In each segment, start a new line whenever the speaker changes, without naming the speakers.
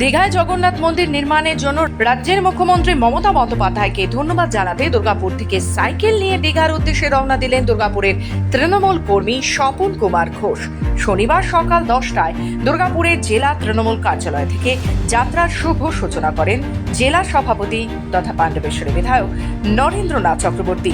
দীঘায় জগন্নাথ মন্দির নির্মাণের জন্য রাজ্যের মুখ্যমন্ত্রী মমতা বন্দ্যোপাধ্যায়কে ধন্যবাদ জানাতে দুর্গাপুর থেকে সাইকেল নিয়ে দীঘার উদ্দেশ্যে রওনা দিলেন দুর্গাপুরের তৃণমূল কর্মী স্বপন কুমার ঘোষ। শনিবার সকাল দশটায় দুর্গাপুরের জেলা তৃণমূল কার্যালয় থেকে যাত্রার শুভ সূচনা করেন জেলা সভাপতি তথা পাণ্ডবেশ্বরী বিধায়ক নরেন্দ্রনাথ চক্রবর্তী।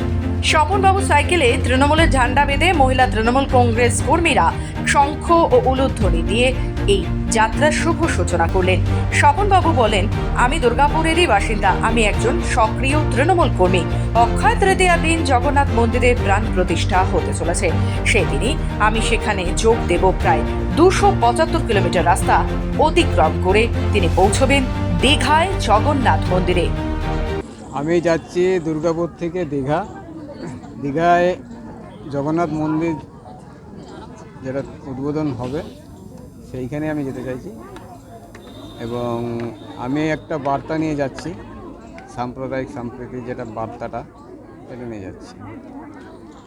স্বপনবাবু সাইকেলে তৃণমূলের ঝান্ডা বেঁধে মহিলা তৃণমূল কংগ্রেস কর্মীরা শঙ্খ ও উলুধ্বনি দিয়ে এই যাত্রার শুভ সূচনা করলেন। স্বপনবাবু বলেন, আমি দুর্গাপুরেরই বাসিন্দা। আমি একজন সক্রিয় তৃণমূল কর্মী। অক্ষয় তৃতীয়ার দিন জগন্নাথ মন্দিরের প্রাণ প্রতিষ্ঠা হতে চলেছে। সেই দিনই আমি সেখানে যোগ দেব প্রায় দুশো পঁচাত্তর কিলোমিটার রাস্তা অতিক্রম করে তিনি পৌঁছবেন দীঘায় জগন্নাথ মন্দিরে।
আমি যাচ্ছি দুর্গাপুর থেকে দীঘা। দীঘায় জগন্নাথ মন্দির যেটা উদ্বোধন হবে সেইখানে আমি যেতে চাইছি। এবং আমি একটা বার্তা নিয়ে যাচ্ছি, সাম্প্রদায়িক সম্প্রীতির যেটা বার্তাটা, সেটা নিয়ে যাচ্ছি।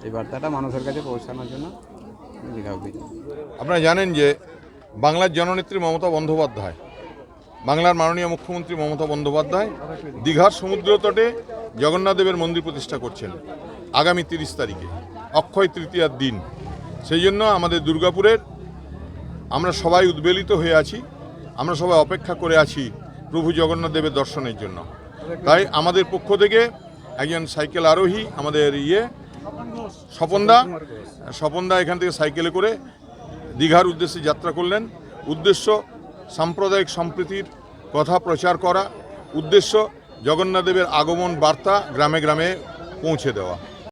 এই বার্তাটা মানুষের কাছে পৌঁছানোর জন্য
আপনারা জানেন যে বাংলার জননেত্রী মমতা বন্দ্যোপাধ্যায়, বাংলার মাননীয় মুখ্যমন্ত্রী মমতা বন্দ্যোপাধ্যায় দীঘার সমুদ্র তটে জগন্নাথদেবের মন্দির প্রতিষ্ঠা করছেন আগামী তিরিশ তারিখে, অক্ষয় তৃতীয়ার দিন। সেই জন্য আমাদের দুর্গাপুরের আমরা সবাই উদ্বেলিত হয়ে আছি। আমরা সবাই অপেক্ষা করে আছি প্রভু জগন্নাথ দেবের দর্শনের জন্য। তাই আমাদের পক্ষ থেকে একজন সাইকেল আরোহী, আমাদের ইয়ে স্বপনদা স্বপনদা এখান থেকে সাইকেলে করে দীঘার উদ্দেশ্যে যাত্রা করলেন। উদ্দেশ্য, সাম্প্রদায়িক সম্প্রীতির কথা প্রচার করা। উদ্দেশ্য জগন্নাথদেবের আগমন বার্তা গ্রামে গ্রামে পৌঁছে দেওয়া।